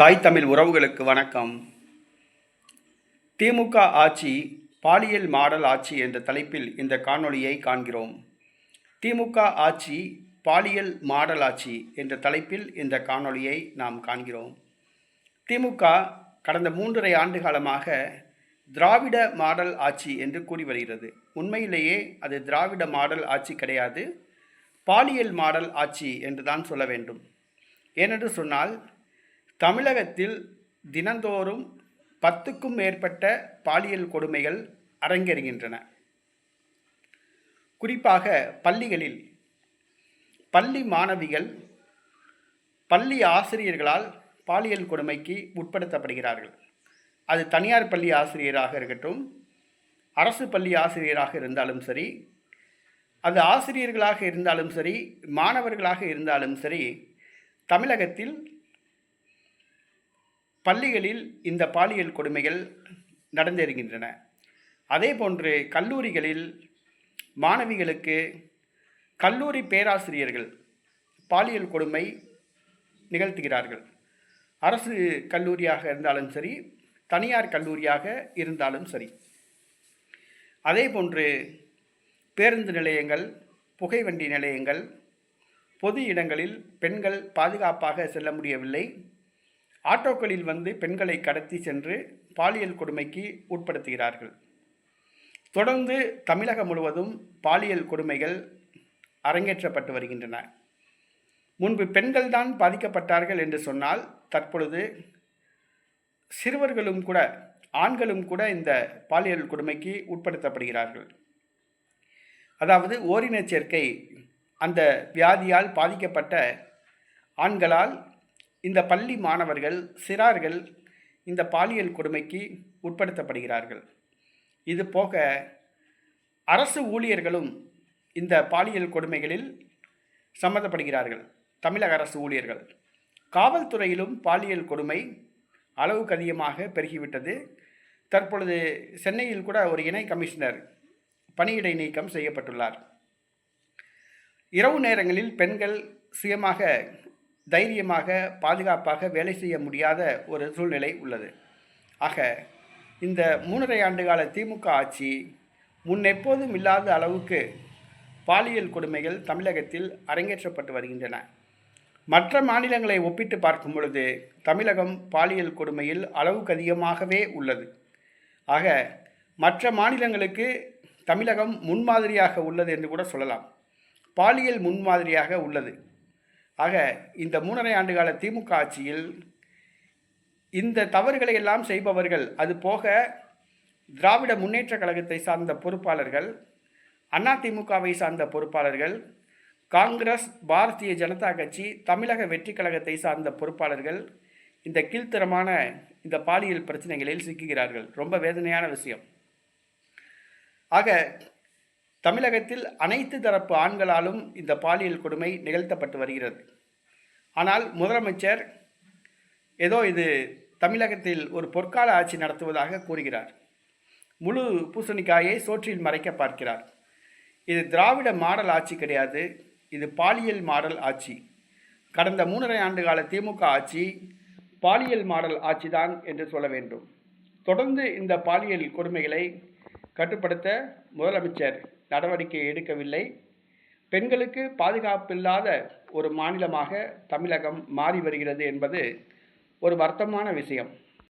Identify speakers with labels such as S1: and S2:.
S1: தாய் தமிழ் உறவுகளுக்கு வணக்கம். திமுக ஆட்சி பாலியல் மாடல் ஆட்சி என்ற தலைப்பில் இந்த காணொளியை காண்கிறோம். திமுக ஆட்சி பாலியல் மாடல் ஆட்சி என்ற தலைப்பில் இந்த காணொளியை நாம் காண்கிறோம். திமுக கடந்த மூன்றரை ஆண்டு காலமாக திராவிட மாடல் ஆட்சி என்று கூறி வருகிறது. உண்மையிலேயே அது திராவிட மாடல் ஆட்சி கிடையாது பாலியல் மாடல் ஆட்சி என்று தான் சொல்ல வேண்டும். ஏனென்று சொன்னால் தமிழகத்தில் தினந்தோறும் பத்துக்கும் மேற்பட்ட பாலியல் கொடுமைகள் அரங்கேறுகின்றன. குறிப்பாக பள்ளிகளில் பள்ளி மாணவிகள் பள்ளி ஆசிரியர்களால் பாலியல் கொடுமைக்கு உட்படுத்தப்படுகிறார்கள். அது தனியார் பள்ளி ஆசிரியராக இருக்கட்டும் அரசு பள்ளி ஆசிரியராக இருந்தாலும் சரி அது ஆசிரியர்களாக இருந்தாலும் சரி மாணவர்களாக இருந்தாலும் சரி தமிழகத்தில் பள்ளிகளில் இந்த பாலியல் கொடுமைகள் நடந்திருக்கின்றன அதே போன்று கல்லூரிகளில் மாணவிகளுக்கு கல்லூரி பேராசிரியர்கள் பாலியல் கொடுமை நிகழ்த்துகிறார்கள். அரசு கல்லூரியாக இருந்தாலும் சரி தனியார் கல்லூரியாக இருந்தாலும் சரி. அதே போன்று பேருந்து நிலையங்கள் புகைவண்டி நிலையங்கள் பொது இடங்களில் பெண்கள் பாதுகாப்பாக செல்ல முடியவில்லை. ஆட்டோக்களில் வந்து பெண்களை கடத்தி சென்று பாலியல் கொடுமைக்கு உட்படுத்துகிறார்கள். தொடர்ந்து தமிழகம் முழுவதும் பாலியல் கொடுமைகள் அரங்கேற்றப்பட்டு வருகின்றன. முன்பு பெண்கள் தான் பாதிக்கப்பட்டார்கள் என்று சொன்னால் தற்பொழுது சிறுவர்களும் கூட ஆண்களும் கூட இந்த பாலியல் கொடுமைக்கு உட்படுத்தப்படுகிறார்கள். அதாவது ஓரினச் சேர்க்கை அந்த வியாதியால் பாதிக்கப்பட்ட ஆண்களால் இந்த பள்ளி மாணவர்கள் சிறார்கள் இந்த பாலியல் கொடுமைக்கு உட்படுத்தப்படுகிறார்கள். இது போக அரசு ஊழியர்களும் இந்த பாலியல் கொடுமைகளில் சம்மந்தப்படுகிறார்கள். தமிழக அரசு ஊழியர்கள். காவல்துறையிலும் பாலியல் கொடுமை அளவுக்கு அதிகமாக பெருகிவிட்டது. தற்பொழுது சென்னையில் கூட ஒரு இணை கமிஷனர் பணியிடை நீக்கம் செய்யப்பட்டுள்ளார். இரவு நேரங்களில் பெண்கள் சுயமாக தைரியமாக பாதுகாப்பாக வேலை செய்ய முடியாத ஒரு சூழ்நிலை உள்ளது. ஆக இந்த மூன்றரை ஆண்டுகால திமுக ஆட்சி முன்னெப்போதும் இல்லாத அளவுக்கு பாலியல் கொடுமைகள் தமிழகத்தில் அரங்கேற்றப்பட்டு வருகின்றன. மற்ற மாநிலங்களை ஒப்பிட்டு பார்க்கும் பொழுது தமிழகம் பாலியல் கொடுமையில் அளவுக்கு அதிகமாகவே உள்ளது. ஆக மற்ற மாநிலங்களுக்கு தமிழகம் முன்மாதிரியாக உள்ளது என்று கூட சொல்லலாம். பாலியல் முன்மாதிரியாக உள்ளது. ஆக இந்த மூணரை ஆண்டுகால திமுக ஆட்சியில் இந்த தவறுகளை எல்லாம் செய்பவர்கள் அது போக திராவிட முன்னேற்ற கழகத்தை சார்ந்த பொறுப்பாளர்கள் அதிமுகவை சார்ந்த பொறுப்பாளர்கள் காங்கிரஸ் பாரதிய ஜனதா கட்சி தமிழக வெற்றி கழகத்தை சார்ந்த பொறுப்பாளர்கள் இந்த கீழ்த்தரமான இந்த பாலியல் பிரச்சனைகளில் சிக்குகிறார்கள். ரொம்ப வேதனையான விஷயம். ஆக தமிழகத்தில் அனைத்து தரப்பு ஆண்களாலும் இந்த பாலியல் கொடுமை நிகழ்த்தப்பட்டு வருகிறது. ஆனால் முதலமைச்சர் ஏதோ இது தமிழகத்தில் ஒரு பொற்கால ஆட்சி நடத்துவதாக கூறுகிறார். முழு பூசணிக்காயை சோற்றில் மறைக்க பார்க்கிறார். இது திராவிட மாடல் ஆட்சி கிடையாது. இது பாலியல் மாடல் ஆட்சி. கடந்த மூன்றரை ஆண்டு கால திமுக ஆட்சி பாலியல் மாடல் ஆட்சிதான் என்று சொல்ல வேண்டும். தொடர்ந்து இந்த பாலியல் கொடுமைகளை கட்டுப்படுத்த முதலமைச்சர் நடவடிக்கை எடுக்கவில்லை. பெண்களுக்கு பாதுகாப்பில்லாத ஒரு மாநிலமாக தமிழகம் மாறி வருகிறது என்பது ஒரு வருத்தமான விஷயம்.